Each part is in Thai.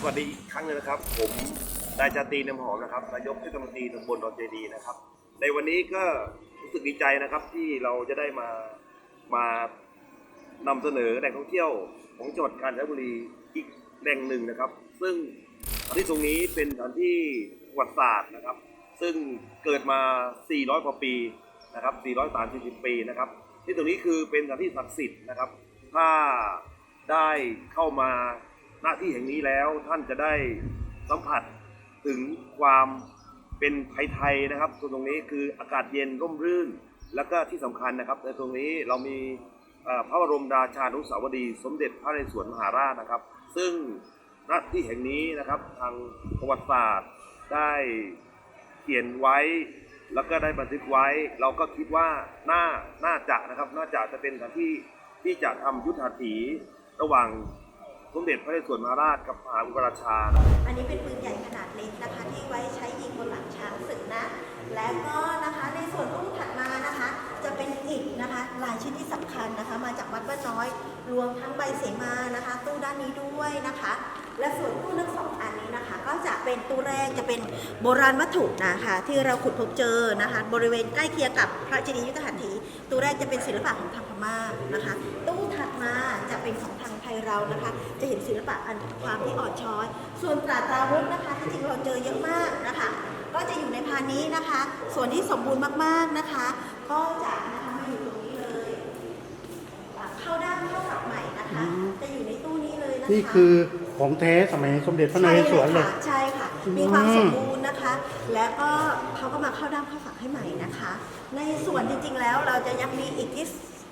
สวัสดีอีกครั้งหนึงนะครับ ผมนายจาตรีนำหอมนะครับนายกเทศมนตรีตำบลดอนเจดีย์นะครับ ในวันนี้ก็รู้สึกดีใจนะครับที่เราจะได้มามานำเสนอแหล่งท่องเที่ยวของจังหวัดกาญจนบุรีอีกแหล่งหนึ่งนะครับ ซึ่งสถานที่ตรงนี้เป็นสถานที่ประวัติศาสตร์นะครับ ซึ่งเกิดมา 400 กว่าปีนะครับ 430 ปีนะครับ ที่ตรงนี้คือเป็นสถานที่ศักดิ์สิทธิ์นะครับ ถ้าได้เข้ามา หน้าที่แห่งนี้แล้วท่านจะได้สัมผัสถึงความเป็นไทยๆนะครับส่วนตรงนี้คืออากาศเย็นร่มรื่น แล้วก็ที่สำคัญนะครับ ในตรงนี้เรามีพระบรมราชานุสาวรีสมเด็จพระนเรศวรมหาราชนะครับ ซึ่งณที่แห่งนี้นะครับทางประวัติศาสตร์ได้เขียนไว้ แล้วก็ได้บันทึกไว้ เราก็คิดว่าน่าน่าจะนะครับน่าจะจะเป็นสถานที่ที่จะทำยุทธหัตถีระหว่าง สมเด็จพระนเรศวรมหาราชกับมหาอุปราชา อันนี้เป็นปืนใหญ่ขนาดเล็กนะคะที่ไว้ใช้ยิงบนหลังช้างศึกนะ และก็นะคะในส่วนตู้ถัดมานะคะ จะเป็นอิฐนะคะลายชิ้นที่สำคัญนะคะ มาจากวัดบ้านน้อย รวมทั้งใบเสมานะคะ ตู้ด้านนี้ด้วยนะคะ และส่วนตู้ทั้งสองอันนี้นะคะ ก็จะเป็นตู้แรกจะเป็นโบราณวัตถุนะคะที่เราขุดพบเจอนะคะ บริเวณใกล้เคียงกับพระเจดีย์ยุทธหัตถีตู้แรกจะเป็นศิลปะของทางพม่านะคะตู้ มาจะเป็นของทางไทยเรานะคะ จะเห็นศิลปะอันความที่อ่อนช้อย ส่วนตราตราวุธนะคะที่จริงเราเจอเยอะมากนะคะ ก็จะอยู่ในพานนี้นะคะ ส่วนที่สมบูรณ์มากๆนะคะ ก็จะนะคะมาอยู่ตรงนี้เลยอะเข้าด้านเข้าฝักใหม่นะคะจะอยู่ในตู้นี้เลยนะคะนี่คือของแท้สมัยสมเด็จพระนเรศวรเลยใช่ค่ะอืมมีความสมบูรณ์นะคะ แล้วก็เขาก็มาเข้าด้ามเข้าฝักให้ใหม่นะคะ ในส่วนจริงๆแล้วเราจะยังมีอีกที่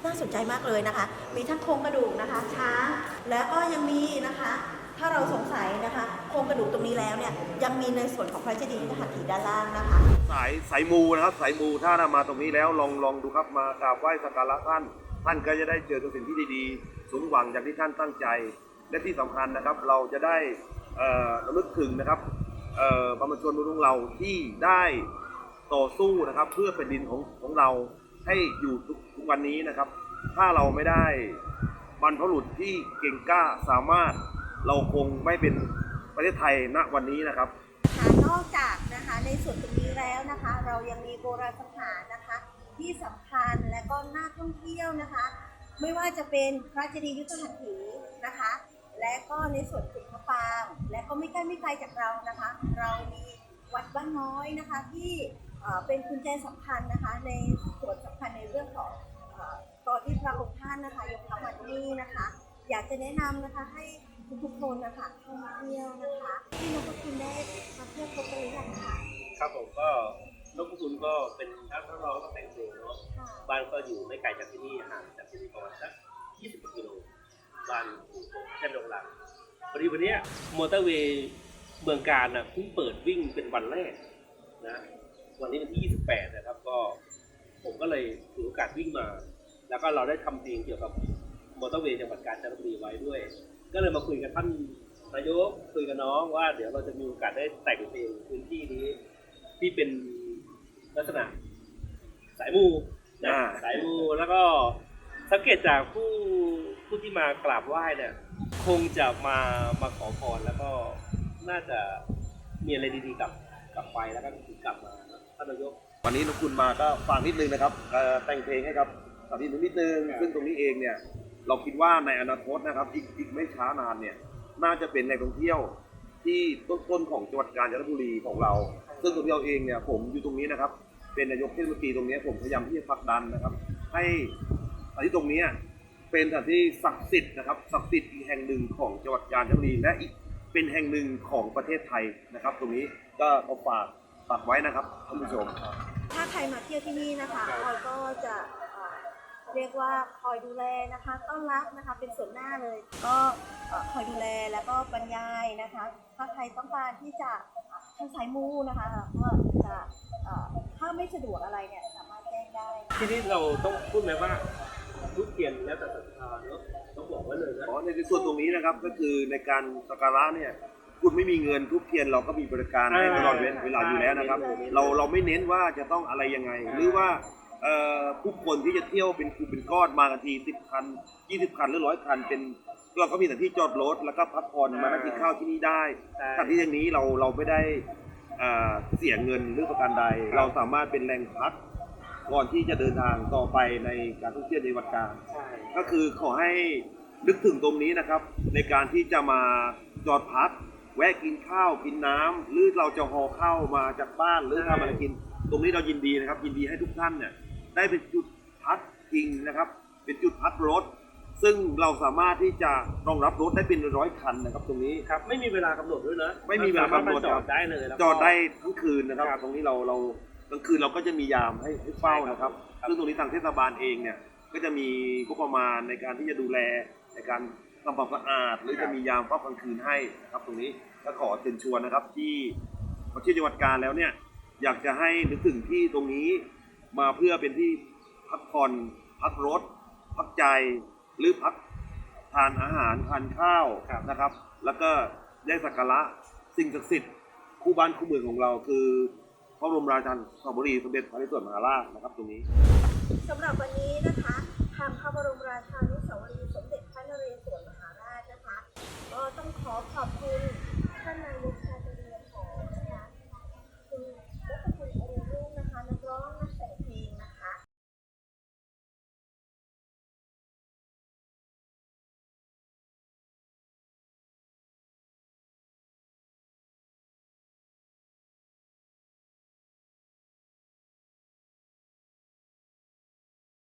น่าสนใจมากเลยนะคะ มีทั้งโครงกระดูกนะคะ ช้างแล้วก็ยังมีนะคะ ถ้าเราสงสัยนะคะโครงกระดูกตรงนี้แล้วเนี่ยยังมีในส่วนของพระเจดีย์หัตถีด้านล่างนะคะ สายสายมูนะครับสายมูถ้านามาตรงนี้แล้วลองลองดูครับมากราบไหว้สักการะท่าน ท่านก็จะได้เจอสิ่งที่ดีๆสมหวังอย่างที่ท่านตั้งใจ และที่สำคัญนะครับเราจะได้เอ่อระลึกถึงนะครับเอ่อประชาชนของเราที่ได้ต่อสู้นะครับเพื่อแผ่นดินของของเรา ให้อยู่ทุกวันนี้นะครับ ถ้าเราไม่ได้บรรพบุรุษที่เก่งกล้าสามารถเราคงไม่เป็นประเทศไทยณวันนี้นะครับค่ะนอกจากนะคะในส่วนตรงนี้แล้วนะคะ เรายังมีโบราณสถานนะคะ ที่สำคัญและก็น่าท่องเที่ยวนะคะ ไม่ว่าจะเป็นพระเจดีย์ยุทธหัตถีนะคะ และก็ในส่วนขุนพระปางและก็ไม่ใกล้ไม่ไกลจากเรานะคะ เรามีวัดบ้านน้อยนะคะที่ เอ่อเป็นกุญแจสำคัญนะคะในส่วนสำคัญในเรื่องของเอ่อตอนที่พระองค์ท่านนะคะยกทัพมาที่นี่นะคะ อยากจะแนะนำนะคะให้ทุกๆคนนะคะเข้ามาเที่ยวนะคะที่นพคุณได้มาเที่ยวครบกันหรือยังคะครับผมก็นกคุณก็เป็นนักร้องก็แต่งเพลงเนาะค่ะบ้านก็อยู่ไม่ไกลจากที่นี่ห่างจากที่นี่ประมาณสัก20กว่ากิโลบ้านอยู่ตรงเส้นดงหลังพอดีวันเนี้ยมอเตอร์เวย์เมืองการน่ะเพิ่งเปิดวิ่งเป็นวันแรกนะ วันนี้วันที่ 28 นะครับ ก็ผมก็เลยถือโอกาสวิ่งมา แล้วก็เราได้ทำเพลงเกี่ยวกับมอเตอร์เวย์จังหวัดกาญจนบุรีไว้ด้วย ก็เลยมาคุยกับท่านนายกคุยกับน้องว่า เดี๋ยวเราจะมีโอกาสได้แต่งเพลงพื้นที่นี้ ที่เป็นลักษณะสายมูนะอ่าสายมูแล้วก็สังเกตจากผู้ผู้ที่มากราบไหว้เนี่ย คงจะมามาขอพรแล้วก็น่าจะมีอะไรดีๆกลับ กลับไปแล้วก็ถึงกลับมานะท่านนายกวันนี้นกคุณมาก็ฟังนิดนึงนะครับเอ่อแต่งเพลงให้ครับสาธิตนิดนึงครับซึ่งตรงนี้เองเนี่ยเราคิดว่าในอนาคตนะครับอีกอีกไม่ช้านานเนี่ยน่าจะเป็นในงท่องเที่ยวที่ต้นๆของจังหวัดกาญจนบุรีของเรา ซึ่งตัวเราเองเนี่ยผมอยู่ตรงนี้นะครับ เป็นนายกเทศมนตรีตรงนี้ผมพยายามที่จะผลักดันนะครับ ให้สถานที่ตรงนี้เป็นสถานที่ศักดิ์สิทธิ์นะครับศักดิ์สิทธิ์อีกแห่งหนึ่งของจังหวัดกาญจนบุรีและอีกเป็นแห่งหนึ่งของประเทศไทยนะครับ ตรงนี้ ก็ขอฝากฝากไว้นะครับท่านผู้ชม ถ้าใครมาเที่ยวที่นี่นะคะคอยก็จะเอ่อเรียกว่าคอยดูแลนะคะ ต้อนรับนะคะเป็นส่วนหน้าเลย ก็เอ่อคอยดูแลแล้วก็บรรยายนะคะ ถ้าใครต้องการที่จะทางสายมูนะคะก็จะเอ่อถ้าไม่สะดวกอะไรเนี่ยสามารถแจ้งได้ ทีนี้เราต้องพูดไหมว่าทุกเทียนแล้วแต่ศรัทธาเนอะต้องบอกไว้เลยนะ อ๋อในส่วนตรงนี้นะครับก็คือในการสักการะเนี่ย คุณไม่มีเงินทุกเทียนเราก็มีบริการให้ตลอดเวลาอยู่แล้วนะครับ เราเราไม่เน้นว่าจะต้องอะไรยังไง หรือว่าเอ่อผู้คนที่จะเที่ยวเป็นกลุ่มเป็นก้อนมากันทีสิบคันยี่สิบคันหรือร้อยคันเป็นเราก็มีสถานที่จอดรถแล้วก็พักผ่อนมานั่งกินข้าวที่นี่ได้ใช่สถานที่อย่างนี้เราเราไม่ได้เอ่อเสียเงินหรือประการใด เราสามารถเป็นแหล่งพักก่อนที่จะเดินทางต่อไปในการท่องเที่ยวในวัดกลางใช่ก็คือขอให้นึกถึงตรงนี้นะครับ ในการที่จะมาจอดพัก แวะกินข้าวกินน้ำหรือเราจะห่อข้าวมาจากบ้านหรือทำอะไรกิน ตรงนี้เรายินดีนะครับ ยินดีให้ทุกท่านเนี่ยได้เป็นจุดพักจริงนะครับ เป็นจุดพักรถ ซึ่งเราสามารถที่จะรองรับรถได้เป็นร้อยคันนะครับ ตรงนี้ ครับไม่มีเวลากำหนดด้วยนะไม่มีเวลากำหนดสรถจอดได้เลยแล้วก็ จอดได้ทั้งคืนนะครับ ครับตรงนี้เราเรากลางคืนเราก็จะมียามให้ให้เฝ้านะครับครับซึ่งตรงนี้ทางเทศบาลเองเนี่ยก็จะมีงบประมาณในการที่จะดูแลในการ ทำความสะอาดหรือจะมียามเฝ้ากลางคืนให้นะครับ ตรงนี้ก็ขอเชิญชวนนะครับ ที่มาเที่ยวจังหวัดกาญแล้วเนี่ย อยากจะให้นึกถึงที่ตรงนี้มาเพื่อเป็นที่พักผ่อนพักรถ พักใจหรือพักทานอาหารทานข้าวนะครับ แล้วก็ได้สักการะสิ่งศักดิ์สิทธิ์คู่บ้านคู่เมืองของเราคือพระบรมราชันทบุรีสมเด็จพระนเรศวรมหาราชนะครับ ตรงนี้สำหรับวันนี้นะคะคำพระบรมราชานุสาวรีย์